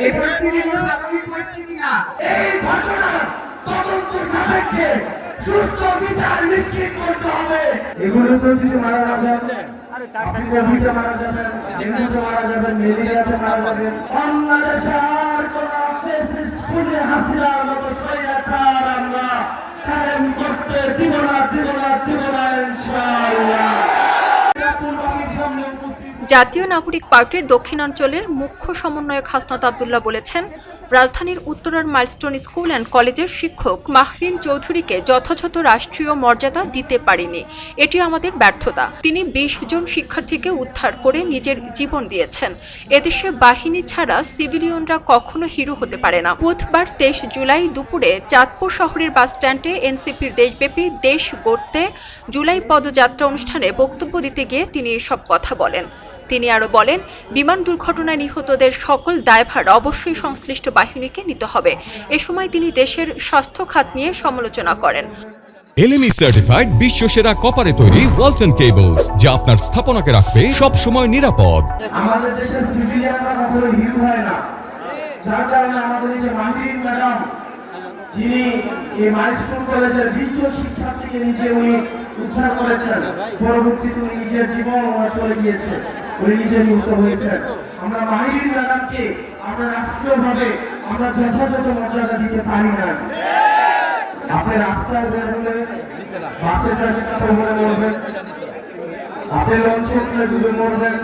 এই তদন্ত সাপেক্ষে সুস্থ বিচার নিশ্চিত করতে হবে। এগুলোতে যদি মারা না যান আপনি কোভিডে মারা যাবেন ডেঙ্গুতে মারা যাবেন ম্যালেরিয়াতে মারা যাবেন। বাংলাদেশে আর কোন ফেসিস্ট খুনে মতো স্বৈরাচার আমরা কায়েম করতে দিব না দিব না দিব না। জাতীয় নাগরিক পার্টির দক্ষিণাঞ্চলের মুখ্য সমন্বয়ক হাসনাত আবদুল্লাহ বলেছেন, রাজধানীর উত্তরার মাইলস্টোন স্কুল অ্যান্ড কলেজের শিক্ষক মাহরিন চৌধুরীকে যথাযথ রাষ্ট্রীয় মর্যাদা দিতে পারেনি। এটি আমাদের ব্যর্থতা। তিনি বিশ জন শিক্ষার্থীকে উদ্ধার করে নিজের জীবন দিয়েছেন। এদেশে বাহিনী ছাড়া সিভিলিয়নরা কখনো হিরো হতে পারে না। বুধবার তেইশ জুলাই দুপুরে চাঁদপুর শহরের বাস স্ট্যান্ডে এনসিপির দেশব্যাপী দেশ গড়তে জুলাই পদযাত্রা অনুষ্ঠানে বক্তব্য দিতে গিয়ে তিনি এসব কথা বলেন। তিনি আরও বলেন বিমান দুর্ঘটনায় নিহতদের সকল দায়ভার অবশ্যই সংশ্লিষ্ট বাহিনীকে নিতে হবে। এ সময় তিনি দেশের স্বাস্থ্য খাত নিয়ে সমালোচনা করেন। এলএমই সার্টিফাইড বিশ্ব সেরা কপারে তৈরি ওয়ালটন কেবলস যা আপনার স্থাপনাকে রাখবে সব সময় নিরাপদ। আমাদের দেশের সিভিলিয়ানরা কখনো হিরো হয় না। যার কারণে আমাদের এই যে মাহিরিন ম্যাডাম যিনি এই মাইস্কুল কলেজের বিশ জন শিক্ষার্থীকে নিজে উনি উদ্ধার করেছেন পরবর্তীতে উনি নিজের জীবন চলে গিয়েছে। উনি নিজে নিহত হয়েছেন। আমরা মাহিরিন ম্যাডামকে আমরা রাষ্ট্রীয়ভাবে আমরা যথাযথ মর্যাদা দিতে পারি না। আপনি রাস্তায় বের হলে বাসে চাপে মরে মরবেন আপনি লঞ্চে উঠলে ডুবে মরবেন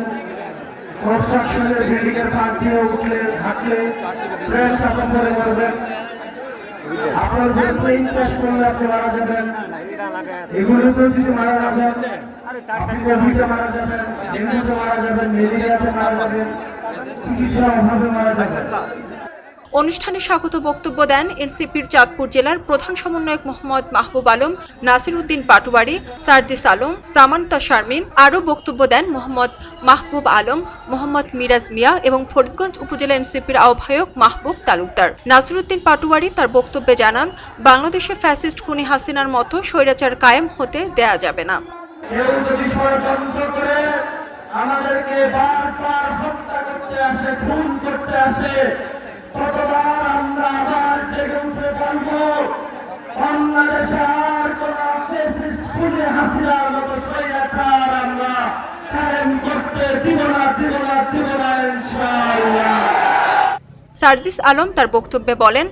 কনস্ট্রাকশনের বিল্ডিং পাশ দিয়ে উঠলে, হাঁটলে ট্রেন চাপা পরে মরবেন। আপনার ব্রেনে ইনভেস্ট করলে আপনি মারা যাবেন। এগুলোতে যদি মারা না যান মারা যাবেন ডেঙ্গুতে মারা যাবেন ম্যালেরিয়াতে মারা যাবেন চিকিৎসার অভাবে মারা যাবেন। অনুষ্ঠানে স্বাগত বক্তব্য দেন এনসিপির চাঁদপুর জেলার প্রধান সমন্বয়ক মোহাম্মদ মাহবুব আলম নাসির উদ্দিন পাটুয়ারি সার্জিস আলম সামান্তা শারমিন। আরও বক্তব্য দেন মোহাম্মদ মাহবুব আলম মোহাম্মদ মিরাজ মিয়া এবং ফরিদগঞ্জ উপজেলা এনসিপির আহ্বায়ক মাহবুব তালুকদার। নাসির উদ্দিন পাটুয়ারি তার বক্তব্যে জানান বাংলাদেশে ফ্যাসিস্ট খুনি হাসিনার মতো স্বৈরাচার কায়েম হতে দেয়া যাবে না। কেউ যদি ষড়যন্ত্র করে আমাদেরকে বারবার হত্যা করতে আসে খুন করতে আসে আমরা আবার জেগে উঠে বলব বাংলাদেশে আর কোন হাসিনার মতো স্বৈরাচার আমরা কায়েম করতে দিব না দিব না দিব না ইনশাআল্লাহ। সার্জিস আলম তার বক্তব্যে বলেন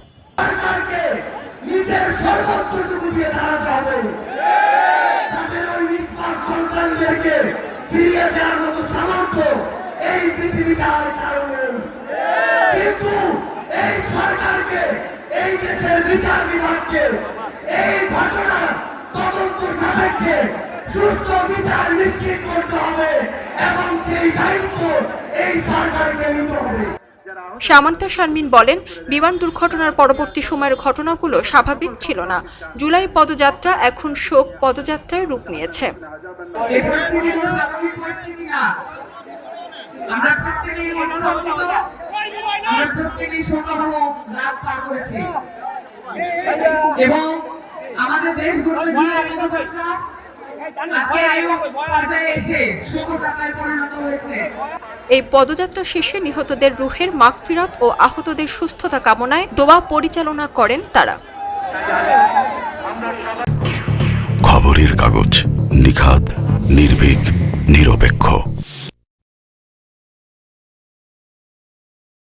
নিজের সর্বোচ্চটুকু দিয়ে দাঁড়াতে হবে। এই পৃথিবীতে আর কারও নেই কিন্তু এই সরকারকে এই দেশের বিচার বিভাগকে এই ঘটনা তদন্ত সাপেক্ষে সুস্থ বিচার নিশ্চিত করতে হবে এবং সেই দায়িত্ব এই সরকারকে নিতে হবে। সামান্তা শারমিন বলেন বিমান দুর্ঘটনার পরবর্তী সময়ের ঘটনাগুলো স্বাভাবিক ছিল না। জুলাই পদযাত্রা এখন শোক পদযাত্রায় রূপ নিয়েছে এই পরিস্থিতি কোনো স্বাভাবিক পরিস্থিতি না আমরা প্রত্যেকেই আমরা প্রত্যেকেই শোকাবহ রাত পার করেছি। এবং আমাদের দেশ এই পদযাত্রা শেষে নিহতদের রুহের মাগফিরাত ও আহতদের সুস্থতা কামনায় দোয়া পরিচালনা করেন তারা। খবরের কাগজ নিখাত নির্ভীক নিরপেক্ষ।